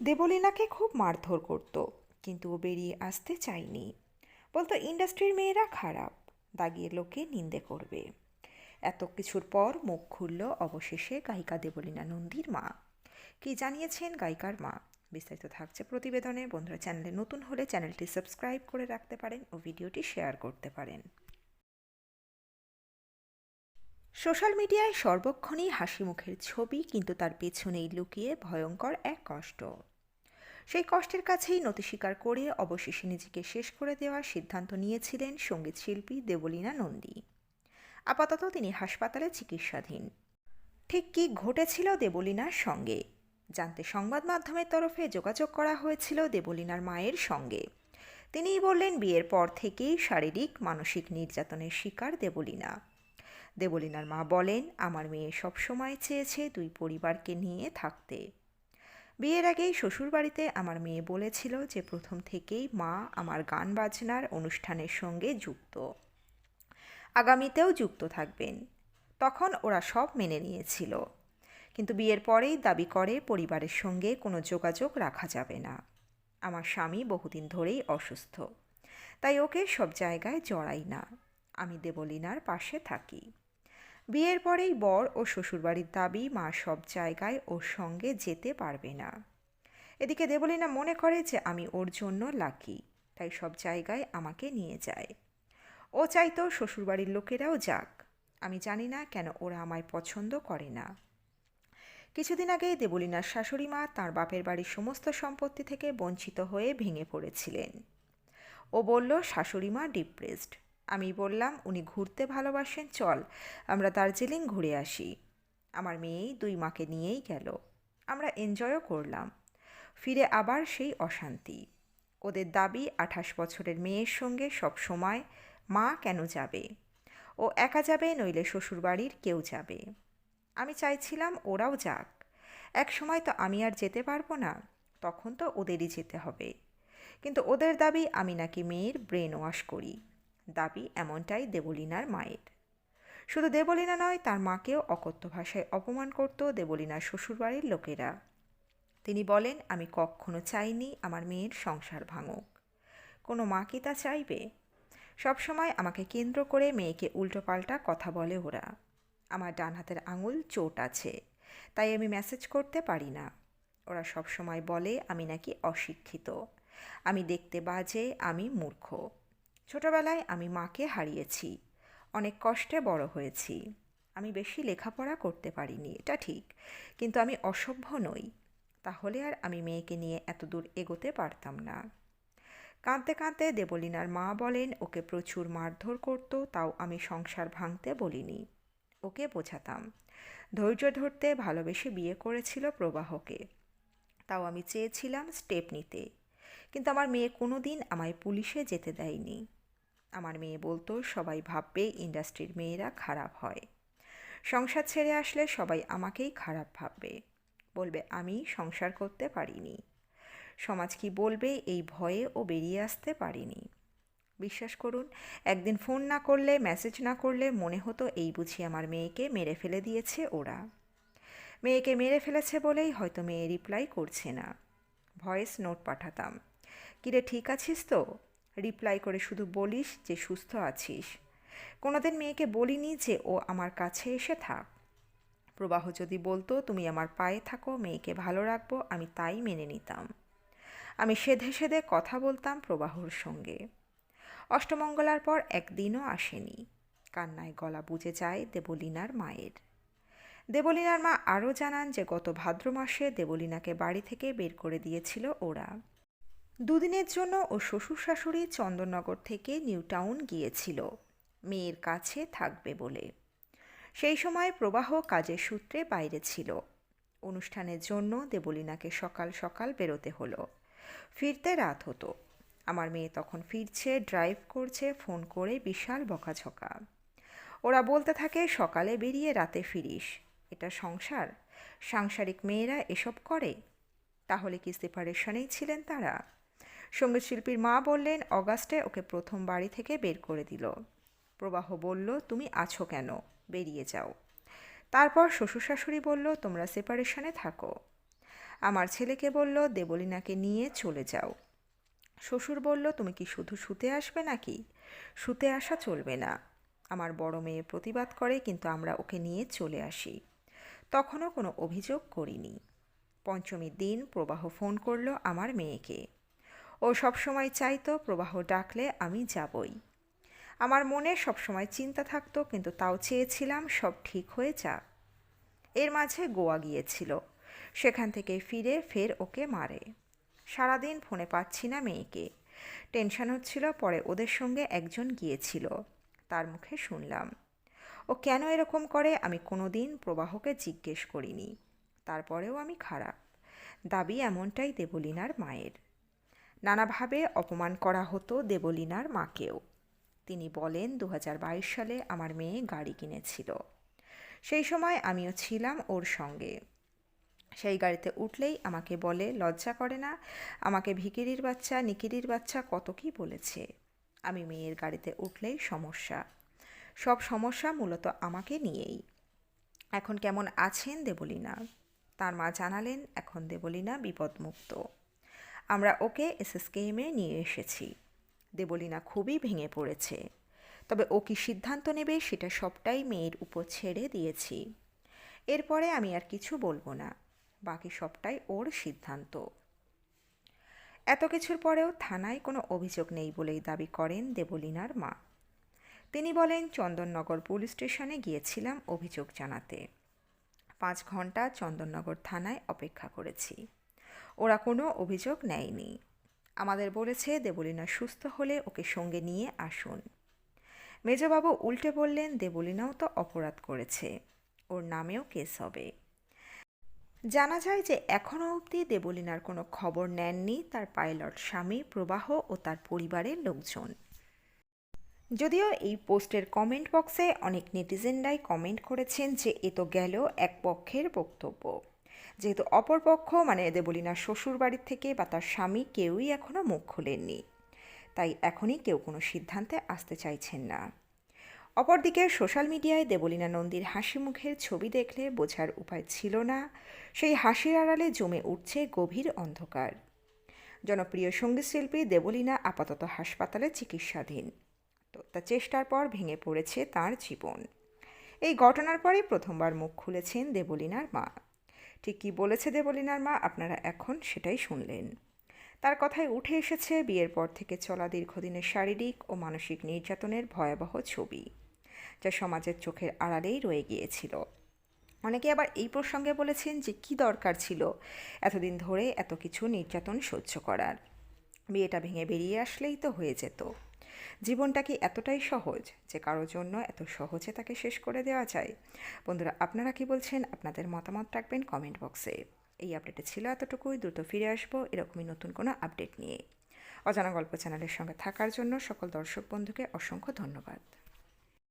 দেবলীনাকে খুব মারধর করত, কিন্তু ও বেরিয়ে আসতে চায়নি। বলতো, ইন্ডাস্ট্রির মেয়েরা খারাপ দাগিয়ে লোকে নিন্দে করবে। এত কিছুর পর মুখ খুলল অবশেষে গায়িকা দেবলীনা নন্দীর মা। কি জানিয়েছেন গায়িকার মা? বিস্তারিত থাকছে প্রতিবেদনে। বন্ধুরা, চ্যানেলে নতুন হলে চ্যানেলটি সাবস্ক্রাইব করে রাখতে পারেন ও ভিডিওটি শেয়ার করতে পারেন। সোশ্যাল মিডিয়ায় সর্বক্ষণই হাসি মুখের ছবি, কিন্তু তার পেছনেই লুকিয়ে ভয়ঙ্কর এক কষ্ট। সেই কষ্টের কাছেই নতি স্বীকার করে অবশেষে নিজেকে শেষ করে দেওয়ার সিদ্ধান্ত নিয়েছিলেন সংগীত শিল্পী দেবলীনা নন্দী। আপাতত তিনি হাসপাতালে চিকিৎসাধীন। ঠিক কী ঘটেছিল দেবলীনার সঙ্গে? জানতে সংবাদ মাধ্যমের তরফে যোগাযোগ করা হয়েছিল দেবলীনার মায়ের সঙ্গে। তিনিই বললেন, বিয়ের পর থেকেই শারীরিক, মানসিক নির্যাতনের শিকার দেবলীনা। দেবলীনার মা বলেন, আমার মেয়ে সবসময় চেয়েছে দুই পরিবারকে নিয়ে থাকতে। বিয়ের আগেই শ্বশুরবাড়িতে আমার মেয়ে বলেছিল যে প্রথম থেকেই মা আমার গান বাজনার অনুষ্ঠানের সঙ্গে যুক্ত। আগামীতেও যুক্ত থাকবেন। তখন ওরা সব মেনে নিয়েছিল। কিন্তু বিয়ের পরেই দাবি করে পরিবারের সঙ্গে কোনো যোগাযোগ রাখা যাবে না। আমার স্বামী বহুদিন ধরেই অসুস্থ। তাই ওকে সব জায়গায় জড়াই না। আমি দেবলীনার পাশে থাকি। বিয়ের পরেই বর ও শ্বশুরবাড়ির দাবি মা সব জায়গায় ওর সঙ্গে যেতে পারবে না। এদিকে দেবলীনা মনে করে যে আমি ওর জন্য লাকি, তাই সব জায়গায় আমাকে নিয়ে যায়। ও চাইতো শ্বশুরবাড়ির লোকেরাও যাক, আমি জানি না কেন ওরা আমায় পছন্দ করে না। কিছুদিন আগেই দেবলীনার শাশুড়ি মা তাঁর বাপের বাড়ির সমস্ত সম্পত্তি থেকে বঞ্চিত হয়ে ভেঙে পড়েছিলেন। ও বলল, শাশুড়ি মা ডিপ্রেসড। আমি বললাম, উনি ঘুরতে ভালোবাসেন, চল, আমরা দার্জিলিং ঘুরে আসি। আমার মেয়েই দুই মাকে নিয়েই গেল। আমরা এনজয়ও করলাম। ফিরে আবার সেই অশান্তি। ওদের দাবি আঠাশ বছরের মেয়ের সঙ্গে সব সময়, মা কেন যাবে? ও একা যাবে, নইলে শ্বশুরবাড়ির কেউ যাবে। আমি চাইছিলাম ওরাও যাক। এক সময় তো আমি আর যেতে পারব না, তখন তো ওদেরই যেতে হবে। কিন্তু ওদের দাবি আমি নাকি মেয়ের ব্রেন ওয়াশ করি। দাবি এমনটাই দেবলীনার মায়ের। শুধু দেবলীনা নয়, তার মাকেও অকথ্য ভাষায় অপমান করত দেবলীনার শ্বশুরবাড়ির লোকেরা। তিনি বলেন, আমি কখনো চাইনি আমার মেয়ের সংসার ভাঙুক। কোনো মা কি তা চাইবে? সবসময় আমাকে কেন্দ্র করে মেয়েকে উল্টোপাল্টা কথা বলে ওরা। আমার ডান হাতের আঙুল চোট আছে, তাই আমি মেসেজ করতে পারি না। ওরা সবসময় বলে, আমি নাকি অশিক্ষিত। আমি দেখতে বাজে, আমি মূর্খ। ছোটবেলায় আমি মাকে হারিয়েছি। অনেক কষ্টে বড় হয়েছি। আমি বেশি লেখাপড়া করতে পারিনি, এটা ঠিক। কিন্তু আমি অসভ্য নই। তাহলে আর আমি মেয়েকে নিয়ে এত দূর এগোতে পারতাম না। কাঁদতে কাঁদতে দেবলিনার মা বলেন, ওকে প্রচুর মারধর করতো, তাও আমি সংসার ভাঙতে বলিনি। ওকে বোঝাতাম। ধৈর্য ধরতে ভালোবেসে বিয়ে করেছিল প্রবাহকে। তাও আমি চেয়েছিলাম স্টেপ নিতে। কিন্তু আমার মেয়ে কোনো দিন আমায় পুলিশে যেতে দেয়নি। আমার মেয়ে বলতো, সবাই ভাববে ইন্ডাস্ট্রির মেয়েরা খারাপ হয়। সংসার ছেড়ে আসলে সবাই আমাকেই খারাপ ভাববে। বলবে, আমি সংসার করতে পারিনি। সমাজ কি বলবে এই ভয়ে ও বেরিয়ে আসতে পারিনি। বিশ্বাস করুন, একদিন ফোন না করলে মেসেজ না করলে মনে হতো এই বুঝি আমার মেয়েকে মেরে ফেলে দিয়েছে ওরা। মেয়েকে মেরে ফেলেছে বলেই হয়তো মেয়ে রিপ্লাই করছে না। ভয়েস নোট পাঠাতাম। কিরে, ঠিক আছিস তো? রিপ্লাই করে শুধু বলিস যে সুস্থ আছিস। কোনোদিন মেয়েকে বলিনি যে ও আমার কাছে এসে থাক। প্রবাহ যদি বলতো, তুমি আমার পায়ে থাকো, মেয়েকে ভালো রাখব, আমি তাই মেনে নিতাম। আমি সেধে সেধে কথা বলতাম প্রবাহর সঙ্গে। অষ্টমঙ্গলার পর একদিনও আসেনি। কান্নায় গলা বুঝে যায় দেবলীনার মায়ের। দেবলীনার মা আরও জানান যে গত ভাদ্র মাসে দেবলীনাকে বাড়ি থেকে বের করে দিয়েছিল ওরা। দুদিনের জন্য ও শ্বশুর শাশুড়ি চন্দননগর থেকে নিউ টাউন গিয়েছিল। মেয়ের কাছে থাকবে বলে। সেই সময় প্রবাহ কাজের সূত্রে বাইরে ছিল। অনুষ্ঠানের জন্য দেবলীনাকে সকাল সকাল বেরোতে হলো। ফিরতে রাত হতো। আমার মেয়ে তখন ফিরছে, ড্রাইভ করছে, ফোন করে বিশাল বকাঝকা। ওরা বলতে থাকে, সকালে বেরিয়ে রাতে ফিরিস। এটা সংসার? সাংসারিক মেয়েরা এসব করে? তাহলে কি সেপারেশনেই ছিলেন তারা? সঙ্গীতশিল্পীর মা বললেন, অগাস্টে ওকে প্রথম বাড়ি থেকে বের করে দিল। প্রবাহ বলল, তুমি আছো কেন? বেরিয়ে যাও। তারপর শ্বশুর শাশুড়ি বলল, তোমরা সেপারেশনে থাকো। আমার ছেলেকে বলল, দেবলিনাকে নিয়ে চলে যাও। শ্বশুর বলল, তুমি কি শুধু শুতে আসবে নাকি? শুতে আসা চলবে না। আমার বড় মেয়ে প্রতিবাদ করে, কিন্তু আমরা ওকে নিয়ে চলে আসি। তখনও কোনো অভিযোগ করিনি। পঞ্চমীর দিন প্রবাহ ফোন করল আমার মেয়েকে। ও সবসময় চাইতো প্রবাহ ডাকলে আমি যাবই। আমার মনে সবসময় চিন্তা থাকতো, কিন্তু তাও চেয়েছিলাম সব ঠিক হয়ে যাক। এর মাঝে গোয়া গিয়েছিল। সেখান থেকে ফিরে ফের ওকে মারে। সারাদিন ফোনে পাচ্ছি না মেয়েকে। টেনশন হচ্ছিল, পরে ওদের সঙ্গে একজন গিয়েছিল। তার মুখে শুনলাম। ও কেন এরকম করে আমি কোনো দিন প্রবাহকে জিজ্ঞেস করিনি। তারপরেও আমি খারাপ। দাবি এমনটাই দেবলিনার মায়ের। নানাভাবে অপমান করা হতো দেবলিনার মাকেও। তিনি বলেন দু হাজার বাইশ সালে আমার মেয়ে গাড়ি কিনেছিল। সেই সময় আমিও ছিলাম ওর সঙ্গে। সেই গাড়িতে উঠলেই আমাকে বলে, লজ্জা করে না, আমাকে ভিকিরির বাচ্চা, নিকিরির বাচ্চা কত কি বলেছে। আমি মেয়ের গাড়িতে উঠলেই সমস্যা। সব সমস্যা মূলত আমাকে নিয়েই। এখন কেমন আছেন দেবলিনা? তার মা জানালেন, এখন দেবলিনা বিপদমুক্ত। আমরা ওকে এসএসকেএমে নিয়ে এসেছি। দেবলিনা খুবই ভেঙে পড়েছে। তবে ও কি সিদ্ধান্ত নেবে সেটা সবটাই মেয়ের উপর ছেড়ে দিয়েছি। এরপরে আমি আর কিছু বলব না। বাকি সবটাই ওর সিদ্ধান্ত। এত কিছুর পরেও থানায় কোনো অভিযোগ নেই বলেই দাবি করেন দেবলিনার মা। তিনি বলেন, চন্দননগর পুলিশ স্টেশনে গিয়েছিলাম অভিযোগ জানাতে। পাঁচ ঘণ্টা চন্দননগর থানায় অপেক্ষা করেছি। ওরা কোনো অভিযোগ নেয়নি। আমাদের বলেছে, দেবলিনা সুস্থ হলে ওকে সঙ্গে নিয়ে আসুন। মেজবাবু উল্টে বললেন, দেবলিনাও তো অপরাধ করেছে। ওর নামেও কেস হবে। জানা যায় যে এখনও অবধি দেবলিনার কোনো খবর নেননি তার পাইলট স্বামী, প্রবাহ ও তার পরিবারের লোকজন। যদিও এই পোস্টের কমেন্ট বক্সে অনেক নেটিজেনরাই কমেন্ট করেছেন যে এ তো গেল এক পক্ষের বক্তব্য। যেহেতু অপর পক্ষ মানে দেবলিনার শ্বশুর বাড়ির থেকে বা তার স্বামী কেউই এখনও মুখ খোলেননি। তাই এখনই কেউ কোনো সিদ্ধান্তে আসতে চাইছেন না। অপরদিকে সোশ্যাল মিডিয়ায় দেবলীনা নন্দীর হাসি মুখের ছবি দেখলে বোঝার উপায় ছিল না। সেই হাসির আড়ালে জমে উঠছে গভীর অন্ধকার। জনপ্রিয় সঙ্গীতশিল্পী দেবলীনা আপাতত হাসপাতালে চিকিৎসাধীন। তো চেষ্টার পর ভেঙে পড়েছে তার জীবন। এই ঘটনার পরেই প্রথমবার মুখ খুলেছেন দেবলীনার মা। ঠিক কী বলেছে দেবলীনার মা? আপনারা এখন সেটাই শুনলেন। তার কথায় উঠে এসেছে বিয়ের পর থেকে চলা দীর্ঘদিনের শারীরিক ও মানসিক নির্যাতনের ভয়াবহ ছবি, যা সমাজের চোখের আড়ালেই রয়ে গিয়েছিল। অনেকে আবার এই প্রসঙ্গে বলেছেন যে কি দরকার ছিল এতদিন ধরে এত কিছু নির্যাতন সহ্য করার। বিয়েটা ভেঙে বেরিয়ে আসলেই তো হয়ে যেত। জীবনটা কি এতটাই সহজ যে কারোর জন্য এত সহজে তাকে শেষ করে দেওয়া যায়? বন্ধুরা, আপনারা কি বলছেন? আপনাদের মতামত রাখবেন কমেন্ট বক্সে। এই আপডেটে ছিল এতটুকুই। দ্রুত ফিরে আসব এরকমই নতুন কোনো আপডেট নিয়ে। অজানা গল্প চ্যানেলের সঙ্গে থাকার জন্য সকল দর্শক বন্ধুকে অসংখ্য ধন্যবাদ।